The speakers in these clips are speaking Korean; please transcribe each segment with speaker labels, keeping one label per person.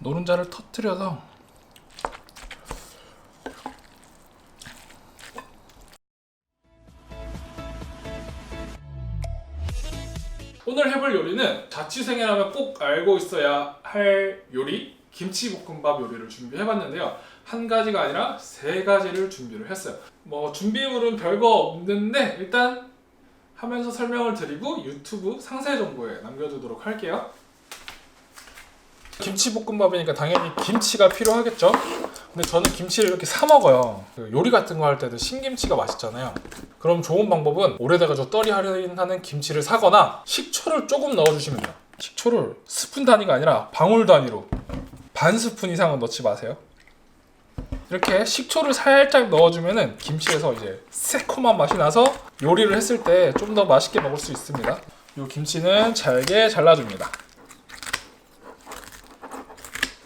Speaker 1: 노른자를 터트려서 오늘 해볼 요리는 자취생이라면 꼭 알고 있어야 할 요리 김치볶음밥 요리를 준비해봤는데요. 한 가지가 아니라 세 가지를 준비를 했어요. 뭐 준비물은 별거 없는데 일단 하면서 설명을 드리고 유튜브 상세 정보에 남겨두도록 할게요 김치볶음밥이니까 당연히 김치가 필요하겠죠? 근데 저는 김치를 이렇게 사 먹어요. 그 요리 같은 거 할 때도 신김치가 맛있잖아요. 그럼 좋은 방법은 오래돼가지고 떨이 할인하는 김치를 사거나 식초를 조금 넣어주시면 돼요. 식초를 스푼 단위가 아니라 방울 단위로. 반 스푼 이상은 넣지 마세요. 이렇게 식초를 살짝 넣어주면은 김치에서 이제 새콤한 맛이 나서 요리를 했을 때 좀 더 맛있게 먹을 수 있습니다. 이 김치는 잘게 잘라줍니다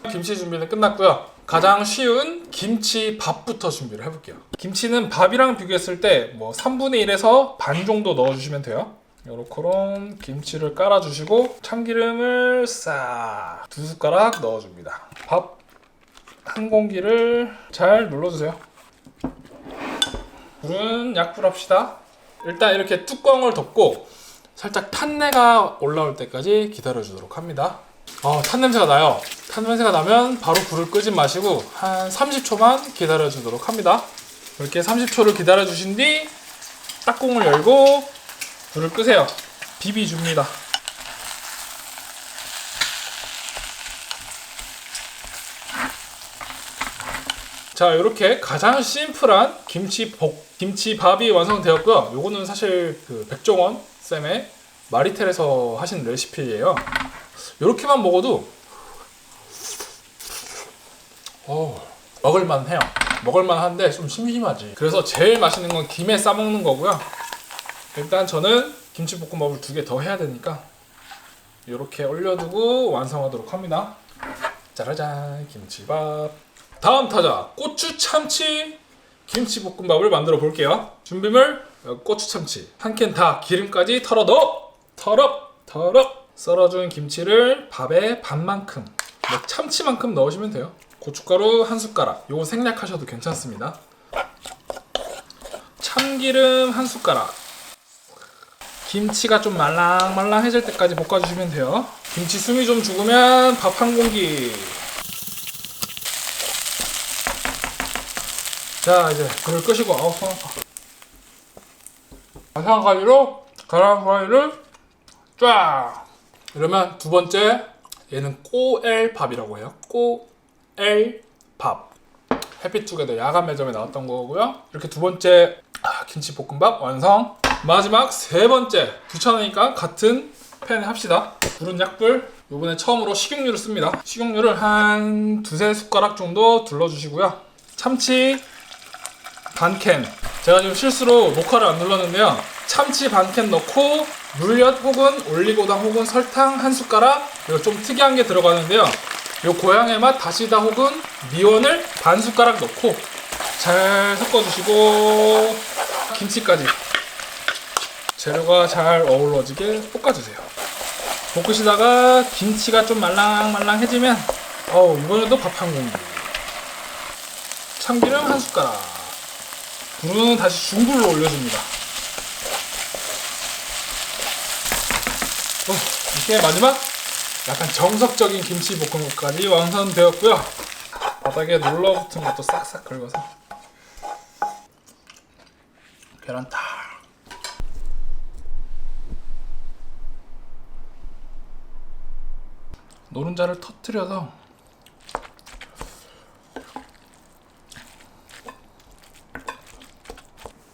Speaker 1: 김치 준비는 끝났고요. 가장 쉬운 김치 밥부터 준비를 해볼게요. 김치는 밥이랑 비교했을 때 뭐 3분의 1에서 반 정도 넣어주시면 돼요. 요렇게럼 김치를 깔아주시고 참기름을 싹 두 숟가락 넣어줍니다. 밥 한 공기를 잘 눌러주세요. 불은 약불 합시다. 일단 이렇게 뚜껑을 덮고 살짝 탄내가 올라올 때까지 기다려주도록 합니다. 어, 탄 냄새가 나요. 탄 냄새가 나면 바로 불을 끄지 마시고 한 30초만 기다려 주도록 합니다. 이렇게 30초를 기다려 주신 뒤 딱공을 열고 불을 끄세요. 비비 줍니다. 자, 이렇게 가장 심플한 김치 볶 김치밥이 완성되었고요. 요거는 사실 그 백종원 쌤의 마리텔에서 하신 레시피예요. 이렇게만 먹어도 어, 먹을만 해요. 먹을만 한데 좀 심심하지. 그래서 제일 맛있는 건 김에 싸 먹는 거고요. 일단 저는 김치볶음밥을 두 개 더 해야 되니까 이렇게 올려두고 완성하도록 합니다. 짜라잔 김치밥. 다음 타자 고추 참치 김치볶음밥을 만들어 볼게요. 준비물 어, 고추 참치 한 캔 다 기름까지 털어 넣어 털어 털어 썰어준 김치를 밥에 반만큼 뭐 참치만큼 넣으시면 돼요. 고춧가루 한 숟가락 요거 생략하셔도 괜찮습니다. 참기름 한 숟가락 김치가 좀 말랑말랑해질 때까지 볶아주시면 돼요. 김치 숨이 좀 죽으면 밥 한 공기 자 이제 불을 끄시고 아우 마찬가지로 계란 후라이를 쫙 이러면 두 번째 얘는 꼬엘밥이라고 해요. 꼬엘밥. 해피투게더 야간 매점에 나왔던 거고요. 이렇게 두 번째 아, 김치 볶음밥 완성. 마지막 세 번째 귀찮으니까 같은 팬에 합시다. 불은 약불. 요번에 처음으로 식용유를 씁니다. 식용유를 한 두세 숟가락 정도 둘러주시고요. 참치 반캔. 제가 지금 실수로 녹화를 안 눌렀는데요. 참치 반캔 넣고 물엿 혹은 올리고당 혹은 설탕 한 숟가락 그리고 좀 특이한 게 들어가는데요. 요 고향의 맛 다시다 혹은 미원을 반 숟가락 넣고 잘 섞어주시고 김치까지. 재료가 잘 어우러지게 볶아주세요. 볶으시다가 김치가 좀 말랑말랑해지면 어우 이번에도 밥 한 공기. 참기름 한 숟가락. 불은 다시 중불로 올려줍니다. 어, 이렇게 마지막 약간 정석적인 김치 볶음밥까지 완성되었고요. 바닥에 눌러붙은 것도 싹싹 긁어서 계란 다. 노른자를 터트려서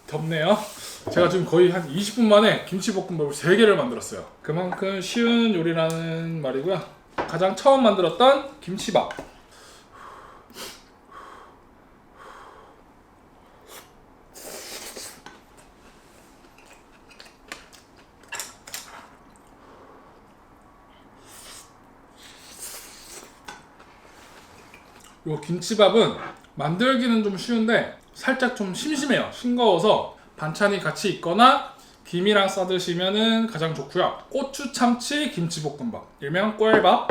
Speaker 1: 덥네요. 제가 지금 거의 한 20분 만에 김치볶음밥을 3개를 만들었어요. 그만큼 쉬운 요리라는 말이고요. 가장 처음 만들었던 김치밥. 요 김치밥은 만들기는 좀 쉬운데 살짝 좀 심심해요. 싱거워서 반찬이 같이 있거나 김이랑 싸 드시면 가장 좋고요. 고추 참치 김치볶음밥, 일명 꿀밥.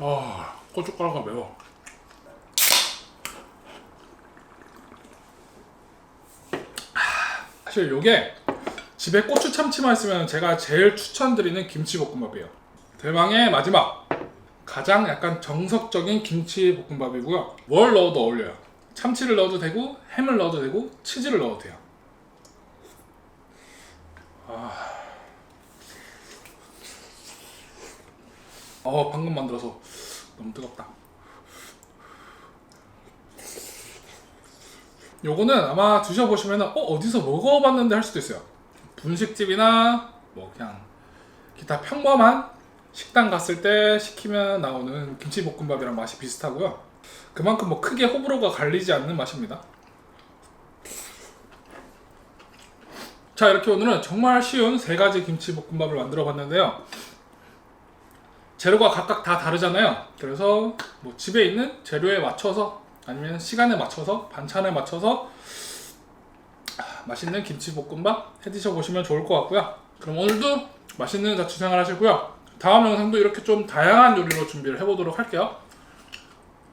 Speaker 1: 아, 고춧가루가 매워. 아, 사실 요게 집에 고추 참치만 있으면 제가 제일 추천드리는 김치볶음밥이에요. 대망의 마지막 가장 약간 정석적인 김치볶음밥이고요. 뭘 넣어도 어울려요. 참치를 넣어도 되고 햄을 넣어도 되고 치즈를 넣어도 돼요. 어 방금 만들어서 너무 뜨겁다. 요거는 아마 드셔보시면 어 어디서 먹어봤는데 할 수도 있어요. 분식집이나 뭐 그냥 기타 평범한 식당 갔을 때 시키면 나오는 김치볶음밥이랑 맛이 비슷하고요. 그만큼 뭐 크게 호불호가 갈리지 않는 맛입니다. 자 이렇게 오늘은 정말 쉬운 세 가지 김치볶음밥을 만들어 봤는데요. 재료가 각각 다 다르잖아요. 그래서 뭐 집에 있는 재료에 맞춰서 아니면 시간에 맞춰서 반찬에 맞춰서 맛있는 김치볶음밥 해 드셔 보시면 좋을 것 같고요. 그럼 오늘도 맛있는 자취생활 하시고요. 다음 영상도 이렇게 좀 다양한 요리로 준비를 해보도록 할게요.